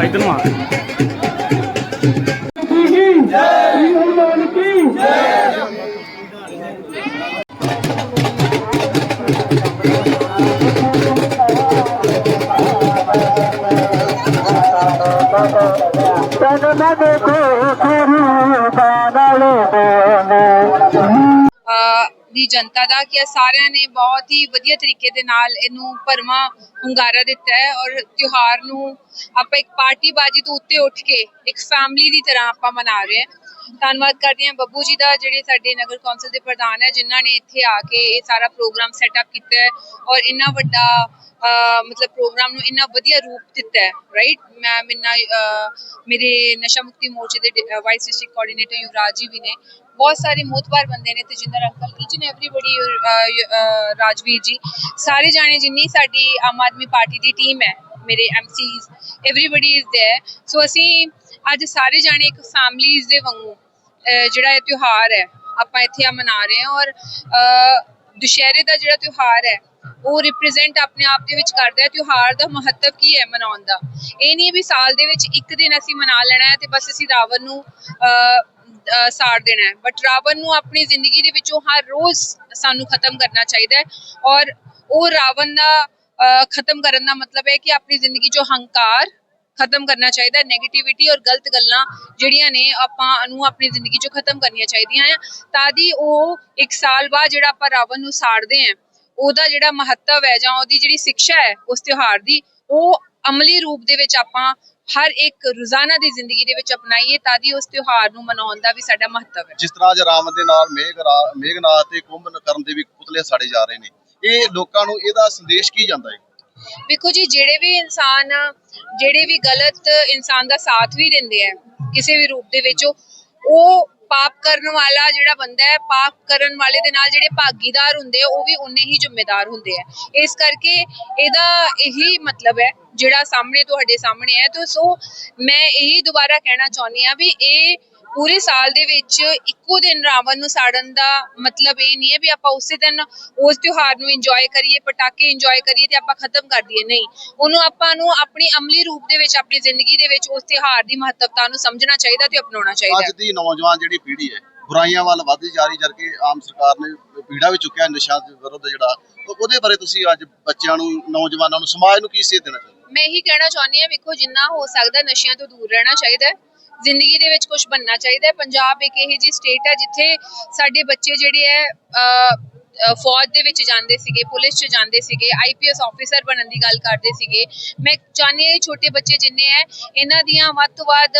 ಐದು ਜਨਤਾ ਦਾ ਕਿ ਸਾਰਿਆਂ ਨੇ ਬਹੁਤ ਹੀ ਵਧੀਆ ਤਰੀਕੇ ਦੇ ਨਾਲ ਇਹਨੂੰ ਭਰਵਾਂ ਹੁੰਗਾਰਾ ਦਿੱਤਾ ਹੈ ਔਰ ਤਿਉਹਾਰ ਨੂੰ ਆਪਾਂ ਇੱਕ ਪਾਰਟੀ ਬਾਜੀ ਤੋਂ ਉੱਤੇ ਉੱਠ ਕੇ ਇੱਕ ਫੈਮਿਲੀ ਦੀ ਤਰ੍ਹਾਂ ਆਪਾਂ ਮਨਾ ਰਹੇ ਹਾਂ। ਧੰਨਵਾਦ ਕਰਦੀ ਹਾਂ ਬੱਬੂ ਜੀ ਦਾ, ਜਿਹੜੇ ਸਾਡੇ ਨਗਰ ਕੌਂਸਲ ਦੇ ਪ੍ਰਧਾਨ ਹੈ, ਜਿਨ੍ਹਾਂ ਨੇ ਇੱਥੇ ਆ ਕੇ ਇਹ ਸਾਰਾ ਪ੍ਰੋਗਰਾਮ ਸੈਟਅਪ ਕੀਤਾ ਹੈ ਔਰ ਇੰਨਾ ਵੱਡਾ ਮਤਲਬ ਪ੍ਰੋਗਰਾਮ ਨੂੰ ਇੰਨਾ ਵਧੀਆ ਰੂਪ ਦਿੱਤਾ ਹੈ ਰਾਈਟ ਮੈਂ ਮਿੰਨਾ ਮੇਰੇ ਨਸ਼ਾ ਮੁਕਤੀ ਮੋਰਚੇ ਦੇ ਵਾਈਸ ਡਿਸਟ੍ਰਿਕਟ ਕੋਆਰਡੀਨੇਟਰ ਯੁਵਰਾਜ ਜੀ ਵੀ ਨੇ। ਬਹੁਤ ਸਾਰੇ ਮੋਤਬਾਰ ਬੰਦੇ ਨੇ Tejinder uncle each and everybody Rajveer ji ਸਾਰੇ ਜਾਣੇ ਜਿੰਨੀ ਸਾਡੀ ਆਮ ਆਦਮੀ ਪਾਰਟੀ ਦੀ ਟੀਮ ਹੈ ਮੇਰੇ MCs everybody is there so ਅਸੀਂ ਅੱਜ ਸਾਰੇ ਜਾਣੇ ਇੱਕ ਫੈਮਲੀਜ਼ ਦੇ ਵਾਂਗੂ ਅਹ ਜਿਹੜਾ ਇਹ ਤਿਉਹਾਰ ਹੈ ਆਪਾਂ ਇੱਥੇ ਆ ਮਨਾ ਰਹੇ ਹਾਂ ਔਰ ਅਹ, ਦੁਸ਼ਹਿਰੇ ਦਾ ਜਿਹੜਾ ਤਿਉਹਾਰ ਹੈ ਉਹ ਰਿਪਰੈਜ਼ੈਂਟ ਆਪਣੇ ਆਪ ਦੇ ਵਿੱਚ ਕਰਦਾ ਹੈ ਤਿਉਹਾਰ ਦਾ ਮਹੱਤਵ ਕੀ ਹੈ ਮਨਾਉਣ ਦਾ ਇਹ ਨਹੀਂ ਵੀ ਸਾਲ ਦੇ ਵਿੱਚ ਇੱਕ ਦਿਨ ਅਸੀਂ ਮਨਾ ਲੈਣਾ ਹੈ ਤੇ ਬਸ ਅਸੀਂ ਰਾਵਣ ਨੂੰ ਅਹ, ਅਹ, ਸਾੜ ਦੇਣਾ ਹੈ। ਬਟ ਰਾਵਣ ਨੂੰ ਆਪਣੀ ਜ਼ਿੰਦਗੀ ਦੇ ਵਿੱਚੋਂ ਹਰ ਰੋਜ਼ ਸਾਨੂੰ ਖਤਮ ਕਰਨਾ ਚਾਹੀਦਾ ਹੈ ਔਰ ਉਹ ਰਾਵਣ ਦਾ ਖਤਮ ਕਰਨ ਦਾ ਮਤਲਬ ਹੈ ਕਿ ਆਪਣੀ ਜ਼ਿੰਦਗੀ ਚੋਂ ਹੰਕਾਰ ਖਤਮ ਕਰਨਾ ਚਾਹੀਦਾ 네ਗੇਟਿਵਿਟੀ ਔਰ ਗਲਤ ਗੱਲਾਂ ਜਿਹੜੀਆਂ ਨੇ ਆਪਾਂ ਨੂੰ ਆਪਣੀ ਜ਼ਿੰਦਗੀ ਚੋਂ ਖਤਮ ਕਰਨੀਆਂ ਚਾਹੀਦੀਆਂ ਆ ਤਾਂ ਦੀ ਉਹ ਇੱਕ ਸਾਲ ਬਾਅਦ ਜਿਹੜਾ ਆਪਾਂ ਰਾਵਣ ਨੂੰ ਸਾੜਦੇ ਆ ਉਹਦਾ ਜਿਹੜਾ ਮਹੱਤਵ ਹੈ ਜਾਂ ਉਹਦੀ ਜਿਹੜੀ ਸਿੱਖਿਆ ਹੈ ਉਸ ਤਿਉਹਾਰ ਦੀ, ਉਹ ਅਮਲੀ ਰੂਪ ਦੇ ਵਿੱਚ ਆਪਾਂ ਹਰ ਇੱਕ ਰੋਜ਼ਾਨਾ ਦੀ ਜ਼ਿੰਦਗੀ ਦੇ ਵਿੱਚ ਅਪਣਾਈਏ ਤਾਂ ਦੀ ਉਸ ਤਿਉਹਾਰ ਨੂੰ ਮਨਾਉਣ ਦਾ ਵੀ ਸਾਡਾ ਮਹੱਤਵ ਹੈ। ਜਿਸ ਤਰ੍ਹਾਂ ਅੱਜ ਰਾਮ ਦੇ ਨਾਲ ਮੇਘ ਰਾ- ਮੇਘਨਾਥ ਤੇ ਕੁੰਭਕਰਨ ਦੇ ਵੀ ਪੁਤਲੇ ਸਾੜੇ ਜਾ ਰਹੇ ਨੇ। ਇਹ ਲੋਕਾਂ ਨੂੰ ਇਹਦਾ ਸੰਦੇਸ਼ ਕੀ ਜਾਂਦਾ ਹੈ? ਵੇਖੋ ਜੀ ਜਿਹੜੇ ਵੀ ਇਨਸਾਨ ਜਿਹੜੇ ਵੀ ਗਲਤ ਇਨਸਾਨ ਦਾ ਸਾਥ ਵੀ ਦਿੰਦੇ ਆ ਕਿਸੇ ਵੀ ਰੂਪ ਦੇ ਵਿੱਚ ਉਹ ਪਾਪ ਕਰਨ ਵਾਲਾ ਜਿਹੜਾ ਬੰਦਾ ਹੈ, ਪਾਪ ਕਰਨ ਵਾਲੇ ਦੇ ਨਾਲ ਜਿਹੜੇ ਭਾਗੀਦਾਰ ਹੁੰਦੇ ਆ, ਉਹ ਵੀ ਉਨੇ ਹੀ ਜ਼ਿੰਮੇਦਾਰ ਹੁੰਦੇ ਆ। ਇਸ ਕਰਕੇ ਇਹਦਾ ਇਹੀ ਮਤਲਬ ਹੈ, ਜਿਹੜਾ ਸਾਹਮਣੇ ਤੁਹਾਡੇ ਸਾਹਮਣੇ ਹੈ। ਤਾਂ ਸੋ ਮੈਂ ਇਹੀ ਦੁਬਾਰਾ ਕਹਿਣਾ ਚਾਹੁੰਦੀ ਆ ਵੀ ਇਹ ਪੂਰੇ ਸਾਲ ਦੇ ਵਿੱਚ ਇੱਕੋ ਦਿਨ ਰਾਵਣ ਨੂੰ ਸਾੜਨ ਦਾ ਮਤਲਬ ਇਹ ਨਹੀਂ ਹੈ ਵੀ ਆਪਾਂ ਉਸੇ ਦਿਨ ਉਸ ਤਿਉਹਾਰ ਨੂੰ ਇੰਜੋਏ ਕਰੀਏ ਪਟਾਕੇ ਇੰਜੋਏ ਕਰੀਏ ਤੇ ਆਪਾਂ ਖਤਮ ਕਰ ਦਈਏ। ਨਹੀਂ ਉਹਨੂੰ ਆਪਾਂ ਨੂੰ ਆਪਣੀ ਅਮਲੀ ਰੂਪ ਦੇ ਵਿੱਚ ਆਪਣੀ ਜ਼ਿੰਦਗੀ ਦੇ ਵਿੱਚ ਉਸ ਤਿਉਹਾਰ ਦੀ ਮਹੱਤਵਤਾ ਨੂੰ ਸਮਝਣਾ ਚਾਹੀਦਾ ਤੇ ਅਪਣਾਉਣਾ ਚਾਹੀਦਾ ਅੱਜ ਦੀ ਨੌਜਵਾਨ ਜਿਹੜੀ ਪੀੜ੍ਹੀ ਹੈ ਬੁਰਾਈਆਂ ਵੱਲ ਵੱਧਦੀ ਜਾ ਰਹੀ ਜਦ ਕਿ ਆਮ ਸਰਕਾਰ ਨੇ ਪੀੜਾ ਵੀ ਚੁੱਕਿਆ ਨਸ਼ਾ ਦੇ ਵਿਰੁੱਧ ਜਿਹੜਾ ਉਹਦੇ ਬਾਰੇ ਤੁਸੀਂ ਅੱਜ ਬੱਚਿਆਂ ਨੂੰ ਨੌਜਵਾਨਾਂ ਨੂੰ ਸਮਾਜ ਨੂੰ ਕੀ ਸੇਧ ਦੇਣਾ ਚਾਹੁੰਦੇ? ਮੈਂ ਇਹੀ ਕਹਿਣਾ ਚਾਹੁੰਦੀ ਹਾਂ ਵੇਖੋ ਜਿੰਨਾ ਹੋ ਸਕਦਾ ਨਸ਼ਿਆਂ ਤੋਂ ਦੂਰ ਰਹਿਣਾ ਚਾਹੀਦਾ ਜ਼ਿੰਦਗੀ ਦੇ ਵਿੱਚ ਕੁਝ ਬਣਨਾ ਚਾਹੀਦਾ ਹੈ। ਪੰਜਾਬ ਇੱਕ ਇਹੋ ਜਿਹੀ ਸਟੇਟ ਹੈ ਜਿੱਥੇ ਸਾਡੇ ਬੱਚੇ ਜਿਹੜੇ ਹੈ ਫੌਜ ਦੇ ਵਿੱਚ ਜਾਂਦੇ ਸੀਗੇ, ਪੁਲਿਸ 'ਚ ਜਾਂਦੇ ਸੀਗੇ ਆਈਪੀਐਸ ਆਫੀਸਰ ਬਣਨ ਦੀ ਗੱਲ ਕਰਦੇ ਸੀਗੇ। ਮੈਂ ਚਾਹੁੰਦੀ ਹਾਂ ਛੋਟੇ ਬੱਚੇ ਜਿੰਨੇ ਹੈ ਇਹਨਾਂ ਦੀਆਂ ਵੱਧ ਤੋਂ ਵੱਧ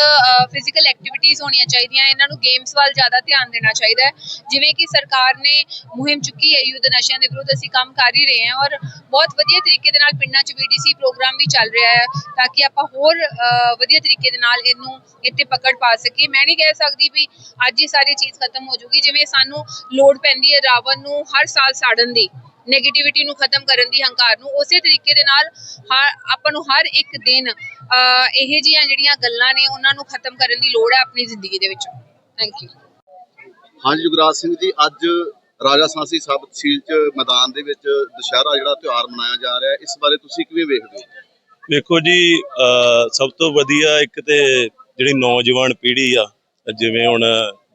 ਫਿਜ਼ੀਕਲ ਐਕਟੀਵਿਟੀਜ਼ ਹੋਣੀਆਂ ਚਾਹੀਦੀਆਂ, ਇਹਨਾਂ ਨੂੰ ਗੇਮਸ ਵੱਲ ਜ਼ਿਆਦਾ ਧਿਆਨ ਦੇਣਾ ਚਾਹੀਦਾ ਹੈ ਜਿਵੇਂ ਕਿ ਸਰਕਾਰ ਨੇ ਮੁਹਿੰਮ ਚੁੱਕੀ ਹੈ ਯੁੱਧ ਨਸ਼ਿਆਂ ਦੇ ਵਿਰੁੱਧ ਅਸੀਂ ਕੰਮ ਕਰ ਹੀ ਰਹੇ ਹਾਂ ਔਰ ਬਹੁਤ ਵਧੀਆ ਤਰੀਕੇ ਦੇ ਨਾਲ ਪਿੰਡਾਂ 'ਚ ਵੀਡੀਸੀ ਪ੍ਰੋਗਰਾਮ ਵੀ ਚੱਲ ਰਿਹਾ ਹੈ ਤਾਂ ਕਿ ਆਪਾਂ ਹੋਰ ਵਧੀਆ ਤਰੀਕੇ ਦੇ ਨਾਲ ਇਹਨੂੰ ਇੱਥੇ ਪਕੜ ਪਾ ਸਕੀਏ। ਮੈਂ ਨਹੀਂ ਕਹਿ ਸਕਦੀ ਵੀ ਅੱਜ ਹੀ ਸਾਰੀ ਚੀਜ਼ ਖਤਮ ਹੋ ਜੂਗੀ, ਜਿਵੇਂ ਸਾਨੂੰ ਲੋੜ ਪੈਂਦੀ ਹੈ ਰਾਵਣ ਨੂੰ ਹਰ ਸਾਲ ਸਾੜਨ ਦੀ 네ਗੇਟਿਵਿਟੀ ਨੂੰ ਖਤਮ ਕਰਨ ਦੀ ਹੰਕਾਰ ਨੂੰ ਉਸੇ ਤਰੀਕੇ ਦੇ ਨਾਲ ਆਪਾਂ ਨੂੰ ਹਰ ਇੱਕ ਦਿਨ ਇਹ ਜੀਆਂ ਜਿਹੜੀਆਂ ਗੱਲਾਂ ਨੇ ਉਹਨਾਂ ਨੂੰ ਖਤਮ ਕਰਨ ਦੀ ਲੋੜ ਹੈ ਆਪਣੀ ਜ਼ਿੰਦਗੀ ਦੇ ਵਿੱਚ। ਥੈਂਕ ਯੂ ਹਾਂਜੀ ਯੁਗਰਾਜ ਸਿੰਘ ਜੀ ਅੱਜ ਰਾਜਾ ਸਾਂਸੀ ਸਬ ਤਹਿਸੀਲ ਚ ਮੈਦਾਨ ਦੇ ਵਿੱਚ ਦੁਸ਼ਹਿਰਾ ਜਿਹੜਾ ਤਿਉਹਾਰ ਮਨਾਇਆ ਜਾ ਰਿਹਾ ਹੈ ਇਸ ਬਾਰੇ ਤੁਸੀਂ ਕਿਵੇਂ ਵੇਖਦੇ ਹੋ? ਵੇਖੋ ਜੀ ਸਭ ਤੋਂ ਵਧੀਆ ਇੱਕ ਤੇ ਜਿਹੜੀ ਨੌਜਵਾਨ ਪੀੜ੍ਹੀ ਆ ਜਿਵੇਂ ਹੁਣ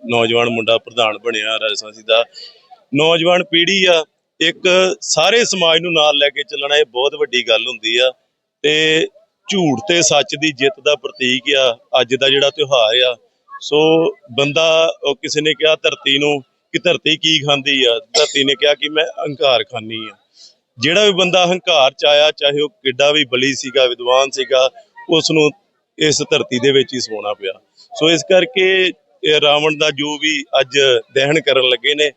ਨੌਜਵਾਨ ਮੁੰਡਾ ਪ੍ਰਧਾਨ ਬਣਿਆ ਰਾਜਸਥਾਨੀ ਦਾ ਨੌਜਵਾਨ ਪੀੜ੍ਹੀ ਆ, ਇੱਕ ਸਾਰੇ ਸਮਾਜ ਨੂੰ ਨਾਲ ਲੈ ਕੇ ਚੱਲਣਾ ਇਹ ਬਹੁਤ ਵੱਡੀ ਗੱਲ ਹੁੰਦੀ ਆ ਤੇ ਝੂਠ ਤੇ ਸੱਚ ਦੀ ਜਿੱਤ ਦਾ ਪ੍ਰਤੀਕ ਆ, ਅੱਜ ਦਾ ਜਿਹੜਾ ਤਿਉਹਾਰ ਆ। ਸੋ ਬੰਦਾ ਕਿਸੇ ਨੇ ਕਿਹਾ ਧਰਤੀ ਨੂੰ ਕਿ ਧਰਤੀ ਕੀ ਖਾਂਦੀ ਆ, ਧਰਤੀ ਨੇ ਕਿਹਾ ਕਿ ਮੈਂ ਹੰਕਾਰ ਖਾਨੀ ਆ। ਜਿਹੜਾ ਵੀ ਬੰਦਾ ਹੰਕਾਰ ਚ ਆਇਆ, ਚਾਹੇ ਉਹ ਕਿੱਡਾ ਵੀ ਬਲੀ ਸੀਗਾ, ਵਿਦਵਾਨ ਸੀਗਾ, ਉਸ ਨੂੰ ਇਸ ਧਰਤੀ ਦੇ ਵਿੱਚ ਹੀ ਸੋਣਾ ਪਿਆ। ਸੋ ਇਸ ਕਰਕੇ ਰਾਵਣ ਦਾ ਜੋ ਵੀ ਅੱਜ ਦਹਨ ਕਰਨ ਲੱਗੇ ਨੇ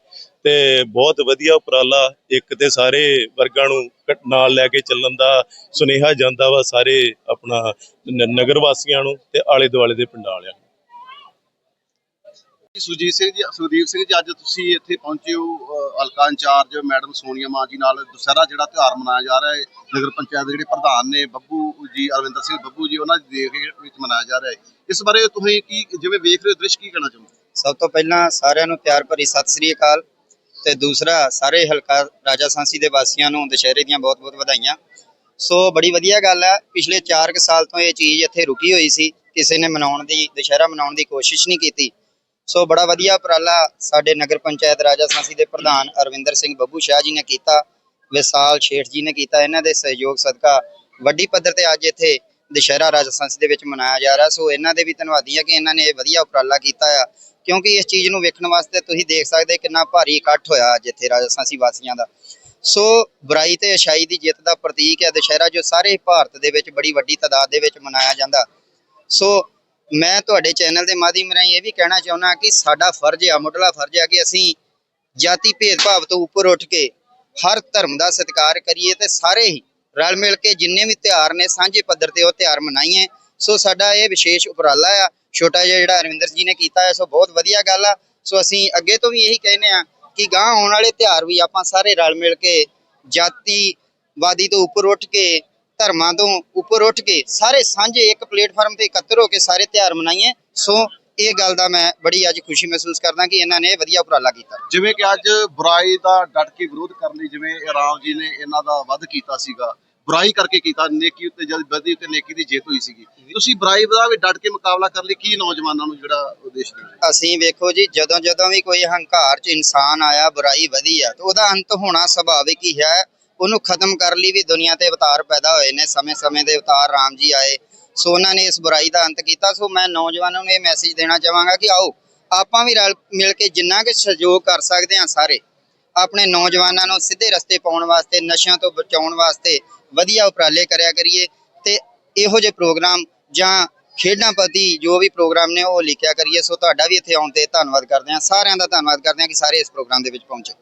ਤੇ ਬਹੁਤ ਵਧੀਆ ਉਪਰਾਲਾ ਇੱਕ ਤੇ ਸਾਰੇ ਵਰਗਾਂ ਨੂੰ ਨਾਲ ਲੈ ਕੇ ਚੱਲਣ ਦਾ ਸੁਨੇਹਾ ਜਾਂਦਾ ਵਾ ਸਾਰੇ ਆਪਣਾ ਨਗਰ ਵਾਸੀਆਂ ਨੂੰ ਤੇ ਆਲੇ ਦੁਆਲੇ ਦੇ ਪਿੰਡਾਂ ਵਾਲਿਆਂ ਨੂੰ। ਸੁਜੀਤ ਸਿੰਘ ਜੀ ਸੁਦੀਪ ਸਿੰਘ ਜੀ ਅੱਜ ਤੁਸੀਂ ਇੱਥੇ ਪਹੁੰਚੇ ਹੋ ਹਲਕਾ ਇੰਚਾਰਜ ਮੈਡਮ ਸੋਨੀਆ ਮਾਂ ਜੀ ਨਾਲ। ਦੁਸਹਿਰਾ ਜਿਹੜਾ ਤਿਉਹਾਰ ਮਨਾਇਆ ਜਾ ਰਿਹਾ ਹੈ ਨਗਰ ਪੰਚਾਇਤ ਦੇ ਜਿਹੜੇ ਪ੍ਰਧਾਨ ਨੇ ਬੱਬੂ ਜੀ ਅਰਵਿੰਦਰ ਸਿੰਘ ਬੱਬੂ ਜੀ ਉਹਨਾਂ ਦੀ ਦੇਖ ਵਿੱਚ ਮਨਾਇਆ ਜਾ ਰਿਹਾ ਹੈ। ਇਸ ਬਾਰੇ ਤੁਸੀਂ ਕੀ ਜਿਵੇਂ ਵੇਖ ਰਹੇ ਹੋ ਦ੍ਰਿਸ਼ ਕੀ ਕਹਿਣਾ ਚਾਹੁੰਦੇ? ਸਭ ਤੋਂ ਪਹਿਲਾਂ ਸਾਰਿਆਂ ਨੂੰ ਪਿਆਰ ਭਰੀ ਸਤਿ ਸ੍ਰੀ ਅਕਾਲ। ਤੇ ਦੂਸਰਾ ਸਾਰੇ ਹਲਕਾ ਰਾਜਾ ਸਾਂਸੀ ਦੇ ਵਾਸੀਆਂ ਨੂੰ ਦੁਸ਼ਹਿਰੇ ਦੀਆਂ ਬਹੁਤ-ਬਹੁਤ ਵਧਾਈਆਂ। ਸੋ ਬੜੀ ਵਧੀਆ ਗੱਲ ਹੈ, ਪਿਛਲੇ 4 ਕੁ ਸਾਲ ਤੋਂ ਇਹ ਚੀਜ਼ ਇੱਥੇ ਰੁਕੀ ਹੋਈ ਸੀ, ਕਿਸੇ ਨੇ ਮਨਾਉਣ ਦੀ, ਦੁਸ਼ਹਿਰਾ ਮਨਾਉਣ ਦੀ ਕੋਸ਼ਿਸ਼ ਨਹੀਂ ਕੀਤੀ। ਸੋ ਬੜਾ ਵਧੀਆ ਉਪਰਾਲਾ ਸਾਡੇ ਨਗਰ ਪੰਚਾਇਤ ਰਾਜਾ ਸਾਂਸੀ ਦੇ ਪ੍ਰਧਾਨ ਅਰਵਿੰਦਰ ਸਿੰਘ ਬੱਬੂ ਸ਼ਾਹ ਜੀ ਨੇ ਕੀਤਾ, ਵਿਸਾਲ ਸ਼ੇਠ ਜੀ ਨੇ ਕੀਤਾ, ਇਹਨਾਂ ਦੇ ਸਹਿਯੋਗ ਸਦਕਾ ਵੱਡੀ ਪੱਧਰ ਤੇ ਅੱਜ ਇੱਥੇ ਦੁਸ਼ਹਿਰਾ ਰਾਜਾ ਸਾਂਸੀ ਦੇ ਵਿੱਚ ਮਨਾਇਆ ਜਾ ਰਿਹਾ। ਸੋ ਇਹਨਾਂ ਦੇ ਵੀ ਧੰਨਵਾਦੀ ਆ ਕਿ ਇਹਨਾਂ ਨੇ ਇਹ ਵਧੀਆ ਉਪਰਾਲਾ ਕੀਤਾ ਆ। ਕਿਉਂਕਿ ਇਸ ਚੀਜ਼ ਨੂੰ ਵੇਖਣ ਵਾਸਤੇ ਤੁਸੀਂ ਦੇਖ ਸਕਦੇ ਕਿੰਨਾ ਭਾਰੀ ਇਕੱਠ ਹੋਇਆ ਅੱਜ ਇੱਥੇ ਰਾਜਾ ਵਾਸੀਆਂ ਦਾ। ਸੋ ਬੁਰਾਈ ਤੇ ਅਛਾਈ ਦੀ ਜਿੱਤ ਦਾ ਪ੍ਰਤੀਕ ਹੈ ਦੁਸ਼ਹਿਰਾ, ਜੋ ਸਾਰੇ ਭਾਰਤ ਦੇ ਵਿੱਚ ਬੜੀ ਵੱਡੀ ਤਾਦਾਦ ਦੇ ਵਿੱਚ ਮਨਾਇਆ ਜਾਂਦਾ। ਸੋ ਮੈਂ ਤੁਹਾਡੇ ਚੈਨਲ ਦੇ ਮਾਧਿਅਮ ਰਾਹੀਂ ਇਹ ਵੀ ਕਹਿਣਾ ਚਾਹੁੰਦਾ ਕਿ ਸਾਡਾ ਫਰਜ਼ ਆ, ਮੁੱਢਲਾ ਫਰਜ਼ ਆ ਕਿ ਅਸੀਂ ਜਾਤੀ ਭੇਦਭਾਵ ਤੋਂ ਉੱਪਰ ਉੱਠ ਕੇ ਹਰ ਧਰਮ ਦਾ ਸਤਿਕਾਰ ਕਰੀਏ ਤੇ ਸਾਰੇ ਹੀ ਰਲ ਮਿਲ ਕੇ ਜਿੰਨੇ ਵੀ ਤਿਉਹਾਰ ਨੇ, ਸਾਂਝੇ ਪੱਧਰ ਤੇ ਉਹ ਤਿਉਹਾਰ ਮਨਾਈਏ। ਸੋ ਸਾਡਾ ਇਹ ਵਿਸ਼ੇਸ਼ ਉਪਰਾਲਾ ਆ ਛੋਟਾ ਜਿਹਾ ਜਿਹੜਾ ਅਰਵਿੰਦਰ ਜੀ ਨੇ ਕੀਤਾ ਹੈ, ਸੋ ਬਹੁਤ ਵਧੀਆ ਗੱਲ ਆ। ਸੋ ਅਸੀਂ ਅੱਗੇ ਤੋਂ ਵੀ ਇਹੀ ਕਹਿੰਦੇ ਆ ਕਿ ਗਾਂ ਆਉਣ ਵਾਲੇ ਤਿਉਹਾਰ ਵੀ ਆਪਾਂ ਸਾਰੇ ਰਲ ਮਿਲ ਕੇ, ਜਾਤੀਵਾਦੀ ਤੋਂ ਉੱਪਰ ਉੱਠ ਕੇ, ਧਰਮਾਂ ਤੋਂ ਉੱਪਰ ਉੱਠ ਕੇ, ਸਾਰੇ ਸਾਂਝੇ ਇੱਕ ਪਲੇਟਫਾਰਮ ਤੇ ਇਕੱਤਰ ਹੋ ਕੇ ਸਾਰੇ ਤਿਉਹਾਰ ਮਨਾਈਏ। ਸੋ ਇਹ ਗੱਲ ਦਾ ਮੈਂ ਬੜੀ ਅੱਜ ਖੁਸ਼ੀ ਮਹਿਸੂਸ ਕਰਦਾ ਕਿ ਇਹਨਾਂ ਨੇ ਵਧੀਆ ਉਪਰਾਲਾ ਕੀਤਾ। ਜਿਵੇਂ ਕਿ ਅੱਜ ਬੁਰਾਈ ਦਾ ਡਟ ਕੇ ਵਿਰੋਧ ਕਰਨ ਲਈ ਜਿਵੇਂ ਰਾਮ ਜੀ ਨੇ ਇਹਨਾਂ ਦਾ ਵੱਧ ਕੀਤਾ ਸੀਗਾ ਬੁਰਾਈ ਕਰਕੇ ਕੀਤਾ, ਨੇਕੀ ਉੱਤੇ ਜਦ ਬਦੀ ਉੱਤੇ ਨੇਕੀ ਦੀ ਜਿੱਤ ਹੋਈ ਸੀਗੀ। ਤੁਸੀਂ ਬੁਰਾਈ ਦਾ ਵੀ ਡਟ ਕੇ ਮੁਕਾਬਲਾ ਕਰਨ ਲਈ, ਕੀ ਨੌਜਵਾਨਾਂ ਨੂੰ ਜਿਹੜਾ ਉਦੇਸ਼ ਦੇ ਅਸੀਂ ਵੇਖੋ ਜੀ, ਜਦੋਂ ਜਦੋਂ ਵੀ ਕੋਈ ਹੰਕਾਰ 'ਚ ਇਨਸਾਨ ਆਇਆ, ਬੁਰਾਈ ਵਧੀ ਆ ਤੇ ਉਹਦਾ ਅੰਤ ਹੋਣਾ ਸੁਭਾਵਿਕ ਹੀ ਹੈ। ਉਹਨੂੰ ਖਤਮ ਕਰਨ ਲਈ ਵੀ ਦੁਨੀਆ ਤੇ ਅਵਤਾਰ ਪੈਦਾ ਹੋਏ ਨੇ, ਸਮੇਂ-ਸਮੇਂ ਦੇ ਅਵਤਾਰ ਰਾਮ ਜੀ ਆਏ। ਸੋ ਉਹਨਾਂ ਨੇ ਇਸ ਬੁਰਾਈ ਦਾ ਅੰਤ ਕੀਤਾ। ਸੋ ਮੈਂ ਨੌਜਵਾਨਾਂ ਨੂੰ ਇਹ ਮੈਸੇਜ ਦੇਣਾ ਚਾਹਾਂਗਾ ਕਿ ਆਓ, ਆਪਾਂ ਵੀ ਰਲ, ਮਿਲ ਕੇ ਜਿੰਨਾ ਕਿ ਸਹਿਯੋਗ ਕਰ ਸਕਦੇ ਹਾਂ ਸਾਰੇ ਆਪਣੇ ਨੌਜਵਾਨਾਂ ਨੂੰ ਸਿੱਧੇ ਰਸਤੇ ਪਾਉਣ ਵਾਸਤੇ, ਨਸ਼ਿਆਂ ਤੋਂ ਬਚਾਉਣ ਵਾਸਤੇ ਵਧੀਆ ਉਪਰਾਲੇ ਕਰਿਆ ਕਰੀਏ ਤੇ ਇਹੋ ਜਿਹੇ ਪ੍ਰੋਗਰਾਮ ਜਾਂ ਖੇਡਾਂ ਪ੍ਰਤੀ ਜੋ ਵੀ ਪ੍ਰੋਗਰਾਮ ਨੇ ਉਹ ਲਿਖਿਆ ਕਰੀਏ। ਸੋ ਤੁਹਾਡਾ ਵੀ ਇੱਥੇ ਆਉਣ ਤੇ ਧੰਨਵਾਦ ਕਰਦੇ ਹਾਂ। ਸਾਰਿਆਂ ਦਾ ਧੰਨਵਾਦ ਕਰਦੇ ਹਾਂ ਕਿ ਸਾਰੇ ਇਸ ਪ੍ਰੋਗਰਾਮ ਦੇ ਵਿੱਚ ਪਹੁੰਚੇ।